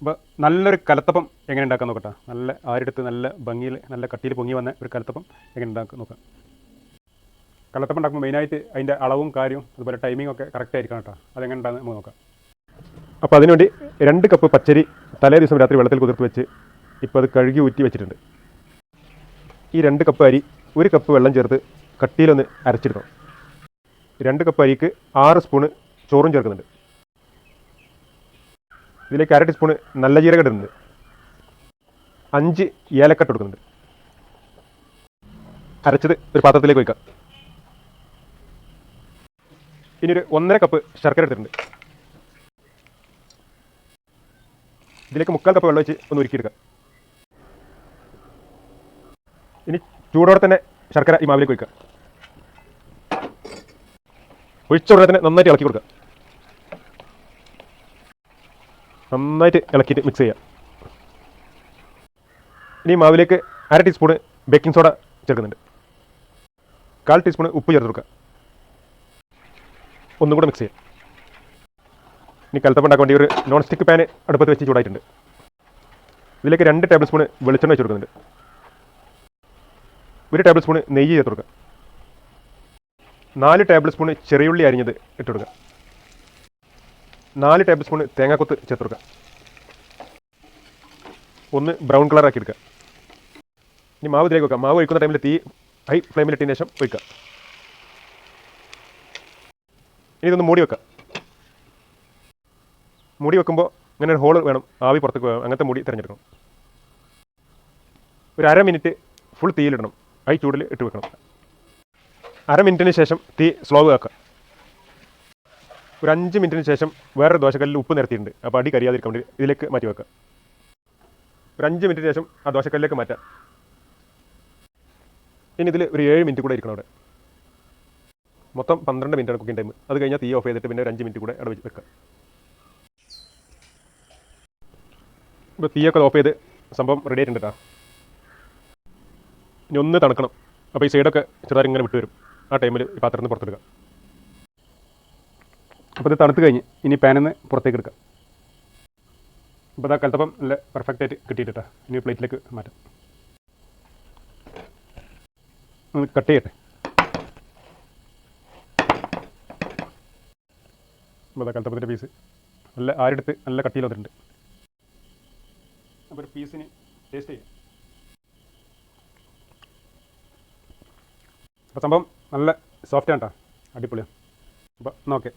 അപ്പോൾ നല്ലൊരു കലത്തപ്പം എങ്ങനെ ഉണ്ടാക്കാൻ നോക്കട്ടെ? നല്ല ആരെടുത്ത് നല്ല ഭംഗിയിൽ നല്ല കട്ടിയിൽ പൊങ്ങി വന്ന ഒരു കലത്തപ്പം എങ്ങനെ ഉണ്ടാക്കാൻ നോക്കാം. കലത്തപ്പം ഉണ്ടാക്കുമ്പോൾ മെയിനായിട്ട് അതിന്റെ അളവും കാര്യവും അതുപോലെ ടൈമിംഗ് ഒക്കെ കറക്റ്റ് ആയിരിക്കണം കേട്ടോ. അതെങ്ങനെ ഉണ്ടാകുന്നത് നമുക്ക് നോക്കാം. അപ്പോൾ അതിനുവേണ്ടി രണ്ട് കപ്പ് പച്ചരി തലേ ദിവസം രാത്രി വെള്ളത്തിൽ കുതിർത്ത് വെച്ച് ഇപ്പോൾ അത് കഴുകി ഊറ്റി വെച്ചിട്ടുണ്ട്. ഈ രണ്ട് കപ്പ് അരി ഒരു കപ്പ് വെള്ളം ചേർത്ത് കട്ടിയിലൊന്ന് അരച്ചിടണം. രണ്ട് കപ്പ് അരിക്ക് ആറ് സ്പൂണ് ചോറും ചേർക്കുന്നുണ്ട്. ഇതിലേക്ക് അര ടീസ്പൂൺ നല്ല ജീരകം ഇടുന്നുണ്ട്. അഞ്ച് ഏലക്കട്ട് കൊടുക്കുന്നുണ്ട്. അരച്ചത് ഒരു പാത്രത്തിലേക്ക് വയ്ക്കാം ഇനി ഒരു ഒന്നര കപ്പ് ശർക്കര എടുത്തിട്ടുണ്ട്. ഇതിലേക്ക് മുക്കാൽ കപ്പ് വെള്ളം വെച്ച് ഒന്ന് ഉരുക്കിയെടുക്കാം. ഇനി ചൂടോടെ തന്നെ ശർക്കര ഈ മാവിലേക്ക് വയ്ക്കുക ഒഴിച്ച ഉടനെ തന്നെ നന്നായിട്ട് ഇളക്കി കൊടുക്കുക നന്നായിട്ട് ഇളക്കിയിട്ട് മിക്സ് ചെയ്യാം. ഇനി മാവിലേക്ക് അര ടീസ്പൂണ് ബേക്കിംഗ് സോഡ ചേർക്കുന്നുണ്ട്. കാൽ ടീസ്പൂണ് ഉപ്പ് ചേർത്ത് കൊടുക്കുക. ഒന്നും കൂടെ മിക്സ് ചെയ്യാം. ഇനി കലത്തപ്പം ഉണ്ടാക്കാൻ വേണ്ടി ഒരു നോൺ സ്റ്റിക്ക് പാന് അടുപ്പത്ത് വെച്ച് ചൂടായിട്ടുണ്ട്. ഇതിലേക്ക് രണ്ട് ടേബിൾ സ്പൂണ് വെളിച്ചെണ്ണ വെച്ച് കൊടുക്കുന്നുണ്ട്. ഒരു ടേബിൾ സ്പൂണ് നെയ്യ് ചേർത്ത് കൊടുക്കുക. നാല് ടേബിൾ സ്പൂണ് ചെറിയുള്ളി അരിഞ്ഞത് ഇട്ട് കൊടുക്കുക. നാല് ടേബിൾ സ്പൂൺ തേങ്ങാക്കൊത്ത് ചേർത്തെടുക്കുക ഒന്ന് ബ്രൗൺ കളറാക്കി എടുക്കുക. ഇനി മാവ് ഇതിലേക്ക് വെക്കാം മാവ് ഒഴിക്കുന്ന ടൈമിൽ തീ ഹൈ ഫ്ലെയിമിൽ ഇട്ടതിന് ശേഷം ഒഴിക്കുക. ഇനി ഇതൊന്ന് മൂടി വെക്കാം മൂടി വെക്കുമ്പോൾ ഇങ്ങനെ ഒരു ഹോൾ വേണം. ആവി പുറത്തേക്ക് അങ്ങനത്തെ മൂടി തിരഞ്ഞെടുക്കണം. ഒരു അര മിനിറ്റ് ഫുൾ തീയിലിടണം ഹൈ ചൂടിൽ ഇട്ട് വെക്കണം. അര മിനിറ്റിന് ശേഷം തീ സ്ലോ ആക്കുക. ഒരു അഞ്ച് മിനിറ്റിന് ശേഷം വേറൊരു ദോശക്കല്ലിൽ ഉപ്പ് നിരത്തിയിട്ടുണ്ട്. അപ്പോൾ അടി കരിയാതിരിക്കാൻ വേണ്ടി ഇതിലേക്ക് മാറ്റി വെക്കുക. ഒരു അഞ്ച് മിനിറ്റിന് ശേഷം ആ ദോശക്കല്ലിലേക്ക് മാറ്റാം. ഇനി ഇതിൽ ഒരു ഏഴ് മിനിറ്റ് കൂടെ ഇരിക്കണം അവിടെ. മൊത്തം പന്ത്രണ്ട് മിനിറ്റാണ് കുക്കിംഗ് ടൈം അത് കഴിഞ്ഞാൽ തീ ഓഫ് ചെയ്തിട്ട് പിന്നെ ഒരു അഞ്ച് മിനിറ്റ് കൂടെ അവിടെ വെക്കുക. ഇപ്പോൾ തീയൊക്കെ ഓഫ് ചെയ്ത് സംഭവം റെഡി ആയിട്ടുണ്ട് കേട്ടോ ഇനി ഒന്ന് തണുക്കണം. അപ്പോൾ ഈ സൈഡൊക്കെ ചെറുതായി ഇങ്ങനെ വിട്ടുവരും. ആ ടൈമിൽ ഈ പാത്രത്തിൽ നിന്ന് പുറത്തെടുക്കുക. അപ്പോൾ ഇത് തണുത്ത് കഴിഞ്ഞ് ഇനി പാനിൽ നിന്ന് പുറത്തേക്ക് എടുക്കാം. അപ്പോൾ ഇതാ കലത്തപ്പം നല്ല പെർഫെക്റ്റ് ആയിട്ട് കിട്ടിയിട്ടാ ഇനി പ്ലേറ്റിലേക്ക് മാറ്റാം. ഒന്ന് കട്ട് ചെയ്യട്ടെ. അപ്പോൾ ഇതാ കലത്തപ്പത്തിന്റെ പീസ് നല്ല ആരെടുത്ത് നല്ല കട്ടിയിൽ വന്നിട്ടുണ്ട് അപ്പോൾ ഒരു പീസിന് ടേസ്റ്റ് ചെയ്യാം. അപ്പോൾ സംഭവം നല്ല സോഫ്റ്റ് ആണ് കേട്ടോ അടിപൊളിയാണ് അപ്പോൾ നോക്കേ.